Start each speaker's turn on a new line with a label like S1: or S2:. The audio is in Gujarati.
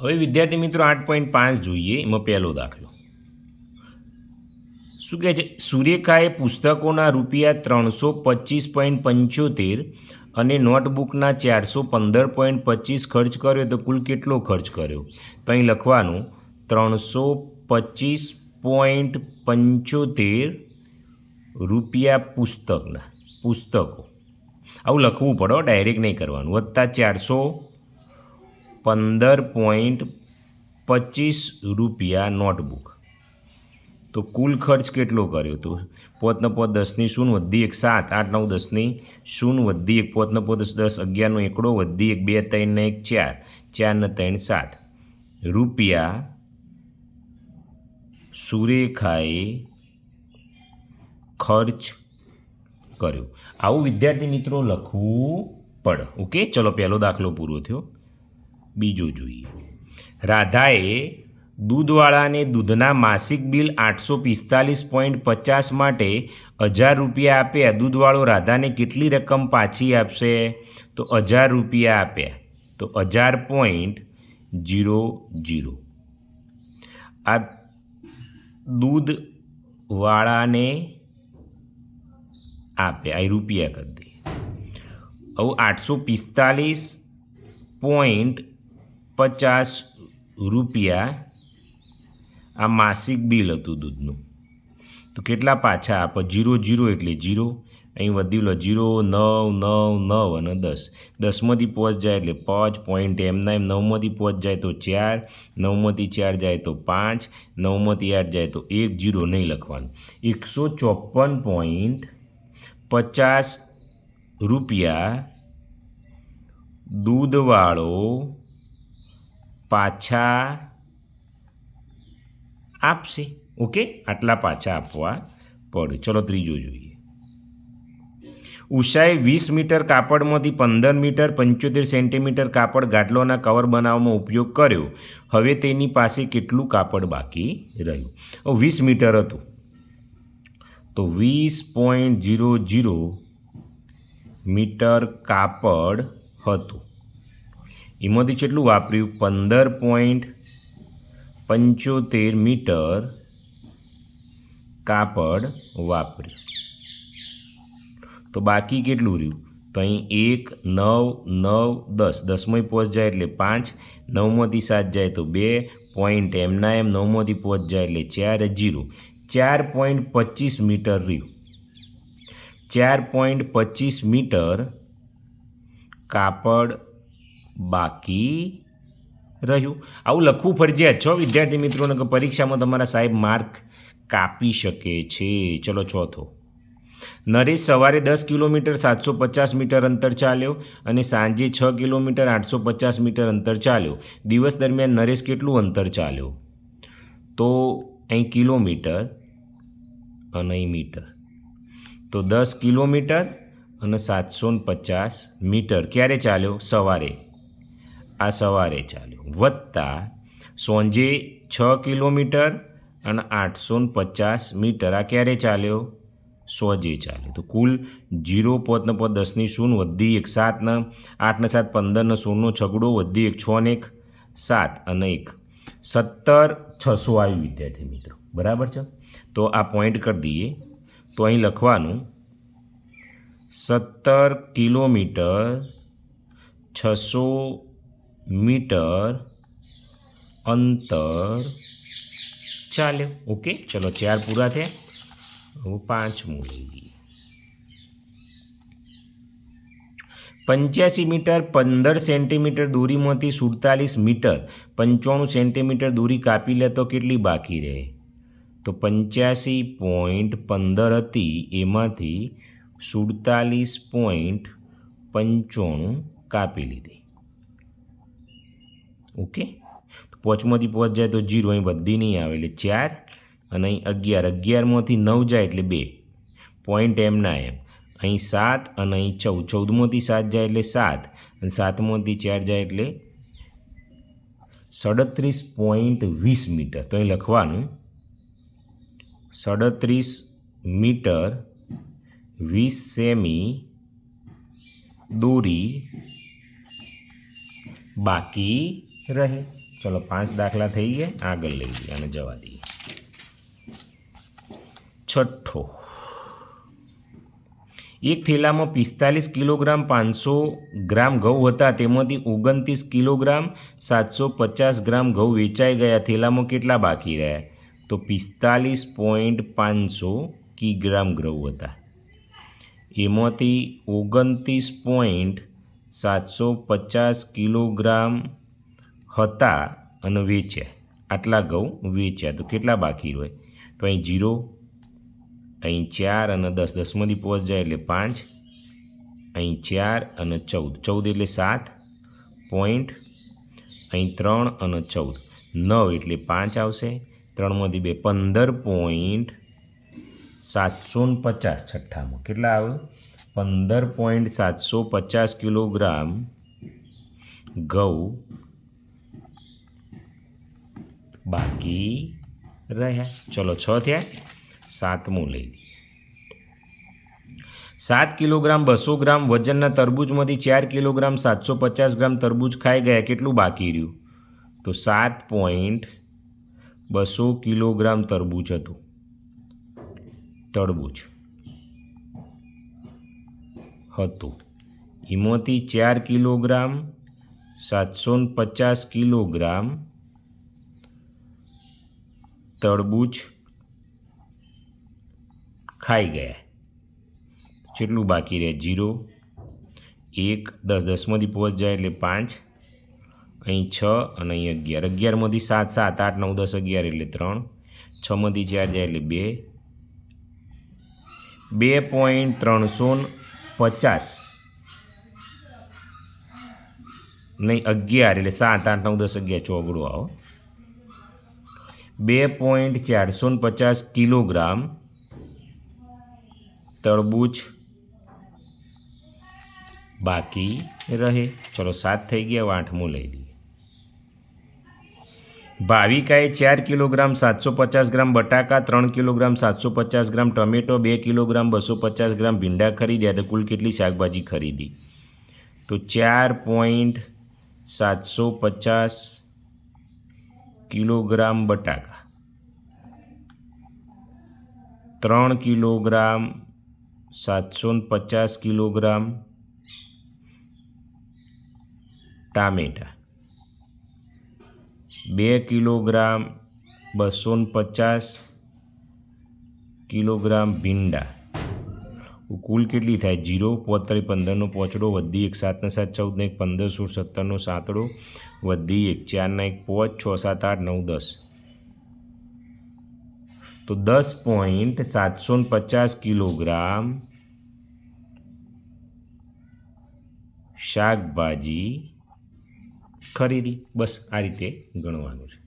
S1: હવે વિદ્યાર્થી મિત્રો આઠ પોઈન્ટ પાંચ જોઈએ, એમાં પહેલો દાખલો. શું કહે છે? સુરેખાએ પુસ્તકોના રૂપિયા ત્રણસો પચીસ પોઈન્ટ પંચોતેર અને નોટબુકના ચારસો પંદર પોઈન્ટ પચીસ ખર્ચ કર્યો તો કુલ કેટલો ખર્ચ કર્યો? તો અહીં લખવાનું, ત્રણસો પચીસ પોઈન્ટ પંચોતેર રૂપિયા પુસ્તકના, પુસ્તકો. આવું લખવું પડો ડાયરેક્ટ નહીં કરવાનું. વત્તા ચારસો પંદર પોઈન્ટ પચીસ રૂપિયા નોટબુક. તો કુલ ખર્ચ કેટલો કર્યો? તો પોતનો પોત દસની શૂન્ય વધી એક સાત, આઠ, નવ, દસની શૂન્ય વધી એક પોતનો પોત દસ, અગિયારનો એકડો વધી એક, બે ત્રણને એક, ચાર ચાર ને ત્રણ, સાત. રૂપિયા સુરેખાએ ખર્ચ કર્યો. આવું વિદ્યાર્થી મિત્રો લખવું પડે. ઓકે? ચલો, પહેલો દાખલો પૂરો થયો. બીજો જોઈએ. રાધાએ દૂધવાળાને દૂધના માસિક બિલ આઠસો પિસ્તાલીસ પોઈન્ટ પચાસ માટે હજાર રૂપિયા આપ્યા. દૂધવાળો રાધાને કેટલી રકમ પાછી આપશે? તો હજાર રૂપિયા આપ્યા. તો હજાર પોઈન્ટ જીરો જીરો આ દૂધવાળાને આપ્યા એ રૂપિયા કરી દે. હવે આઠસો પિસ્તાલીસ પોઈન્ટ પચાસ રૂપિયા આ માસિક બિલ હતું દૂધનું. તો કેટલા પાછા? આપો જીરો જીરો એટલે જીરો. અહીં વધી લો જીરો, નવ નવ નવ અને દસ. દસમાંથી પહોંચ જાય એટલે પાંચ પોઈન્ટ એમના એમ. નવમાંથી પહોંચ જાય તો ચાર. નવમાંથી ચાર જાય તો પાંચ. નવમાંથી આઠ જાય તો એક, જીરો નહીં લખવાનું. એકસો ચોપન પોઈન્ટ પચાસ રૂપિયા દૂધવાળો પાછા આપશે. ઓકે? આટલા પાછા આપવા પડે. ચલો ત્રીજો જોઈએ. ઉષાએ વીસ મીટર કાપડમાંથી પંદર મીટર, પંચોતેર સેન્ટીમીટર કાપડ ગાટલોના કવર બનાવવામાં ઉપયોગ કર્યો. હવે તેની પાસે કેટલું કાપડ બાકી રહ્યું? વીસ મીટર હતું. તો વીસ પોઈન્ટ જીરો જીરો મીટર કાપડ હતું. એમાંથી કેટલું વાપર્યું? પંદર પોઈન્ટ પંચોતેર મીટર કાપડ વાપર્યું. તો બાકી કેટલું રહ્યું? તો અહીં એક, નવ નવ, દસ. દસમાં પહોંચ જાય એટલે પાંચ, નવમાંથી સાત જાય તો બે પોઈન્ટ એમના એમ, નવમાંથી પહોંચ જાય એટલે ચાર જીરો. ચાર પોઈન્ટ પચીસ મીટર રહ્યું. ચાર પોઈન્ટ પચીસ મીટર કાપડ બાકી રહ્યું. આવું લખવું ફરજિયાત છો, વિદ્યાર્થી મિત્રોને, કે પરીક્ષામાં તમારા સાહેબ માર્ક કાપી શકે છે. ચલો, ચોથો. નરેશ સવારે દસ કિલોમીટર સાતસો પચાસ મીટર અંતર ચાલ્યો અને સાંજે છ કિલોમીટર આઠસો પચાસ મીટર અંતર ચાલ્યો. દિવસ દરમિયાન નરેશ કેટલું અંતર ચાલ્યો? તો અહીં કિલોમીટર અને અહીં મીટર. તો દસ કિલોમીટર અને સાતસો પચાસ મીટર. ક્યારે ચાલ્યો? સવારે. આ સવારે ચાલ્યો. વત્તા સોંજે છ કિલોમીટર અને આઠસો પચાસ મીટર. આ ક્યારે ચાલ્યો? સોજે ચાલ્યો. તો કુલ જીરો પોતને પોત દસની શૂન્ય, વધી એક સાતને આઠને સાત પંદરને શૂન્યનો છગડો, વધી એક, છ ને એક, સાત અને એક. સત્તર છસો આવ્યું વિદ્યાર્થી મિત્રો. બરાબર છે? તો આ પોઈન્ટ કરી દઈએ. તો અહીં લખવાનું, સત્તર કિલોમીટર છસો મીટર અંતર. ચાલ્યો. ઓકે ચલો ચાર પૂરા થયા. હવે પાંચમું લઈએ પંચ્યાસી મીટર પંદર સેન્ટીમીટર દૂરીમાંથી સુડતાલીસ મીટર પંચાણું સેન્ટીમીટર દૂરી કાપી લે તો કેટલી બાકી રહે? તો પંચ્યાસી પોઈન્ટ પંદર હતી એમાંથી સુડતાલીસ પોઈન્ટ પંચાણું કાપી લીધી. ઓકે? તો પાંચમાંથી પહોંચ જાય તો જીરો, અહીં બધી નહીં આવે એટલે ચાર અને અહીં અગિયાર. અગિયારમાંથી નવ જાય એટલે બે. પોઈન્ટ એમના એમ. અહીં સાત અને અહીં ચૌદ. ચૌદમાંથી સાત જાય એટલે સાત અને સાતમાંથી ચાર જાય એટલે સડત્રીસ પોઈન્ટ વીસ મીટર. તો અહીં લખવાનું સડત્રીસ મીટર વીસ સેમી દોરી બાકી રહે. ચલો, પાંચ દાખલા થઈ ગયા. આગળ લઈ જઈએ અને જવા દઈએ. છઠ્ઠો. એક થેલામાં પિસ્તાલીસ કિલોગ્રામ પાંચસો ગ્રામ ઘઉં હતા. તેમાંથી ઓગણત્રીસ કિલોગ્રામ સાતસો પચાસ ગ્રામ ઘઉં વેચાઈ ગયા. થેલામાં કેટલા બાકી રહ્યા? તો પિસ્તાલીસ પોઈન્ટ પાંચસો કિગ્રામ ઘઉં હતા. એમાંથી ઓગણત્રીસ પોઈન્ટ સાતસો પચાસ કિલોગ્રામ હતા અને વેચ્યા. આટલા ઘઉં વેચ્યા. તો કેટલા બાકી હોય? તો અહીં જીરો, અહીં ચાર અને દસ. દસમાંથી પહોંચ જાય એટલે પાંચ. અહીં ચાર અને ચૌદ. ચૌદ એટલે સાત. પોઈન્ટ. અહીં ત્રણ અને ચૌદ. નવ એટલે પાંચ આવશે. ત્રણમાંથી બે પંદર પોઈન્ટ સાતસો પચાસ છઠ્ઠામાં. કેટલા આવે? પંદર પોઈન્ટ સાતસો પચાસ કિલોગ્રામ ઘઉં બાકી રહ્યા ચલો, છ થયા. સાતમું લઈ સાત કિલોગ્રામ, બસો ગ્રામ વજનના તરબૂચમાંથી ચાર કિલોગ્રામ, સાતસો પચાસ ગ્રામ તરબૂચ ખાઈ ગયા. કેટલું બાકી રહ્યું? તો સાત પોઈન્ટ બસો કિલોગ્રામ તરબૂચ હતું. તરબૂચ હતું. એમાંથી ચાર કિલોગ્રામ, સાતસો પચાસ કિલોગ્રામ તરબૂચ ખાઈ ગયા. કેટલું બાકી રહે જીરો, એક, દસ, દસમાંથી પહોંચ જાય એટલે પાંચ, અહીં છ અને અહીં અગિયાર. અગિયારમાંથી સાત સાત, આઠ, નવ, દસ, અગિયાર એટલે ત્રણ. છમાંથી ચાર જાય એટલે બે. બે પોઈન્ટ ત્રણસો પચાસ. નહીં, અગિયાર એટલે સાત, આઠ, નવ, દસ, અગિયાર ચોગડો આવો. બે પોઈન્ટ ચારસો પચાસ કિલોગ્રામ તરબૂચ બાકી રહે. ચલો સાત થઈ ગયા આઠમું લઈ લઈએ. ભાવિકાએ ચાર કિલોગ્રામ સાતસો પચાસ ગ્રામ બટાકા, ત્રણ કિલોગ્રામ સાતસો પચાસ ગ્રામ ટમેટો, બે કિલોગ્રામ બસો પચાસ ગ્રામ ભીંડા ખરીદ્યા. તો કુલ કેટલી શાકભાજી ખરીદી? તો ચાર પોઈન્ટ સાતસો પચાસ કિલોગ્રામ બટાકા. ત્રણ કિલોગ્રામ સાતસો પચાસ કિલોગ્રામ ટામેટા. બે કિલોગ્રામ બસો પચાસ કિલોગ્રામ ભીંડા. કુલ કેટલી થાય? જીરો પોતરી પંદરનો પોચડો, વધી એક સાતને સાત ચૌદને એક, પંદર, સોળ, સત્તરનો સાતડો, વધી એક ચારના એક, પોચ, છ, સાત, આઠ, નવ, દસ. તો દસ પોઈન્ટ સાતસો પચાસ કિલોગ્રામ શાકભાજી ખરીદી. બસ આ રીતે ગણવાનું છે.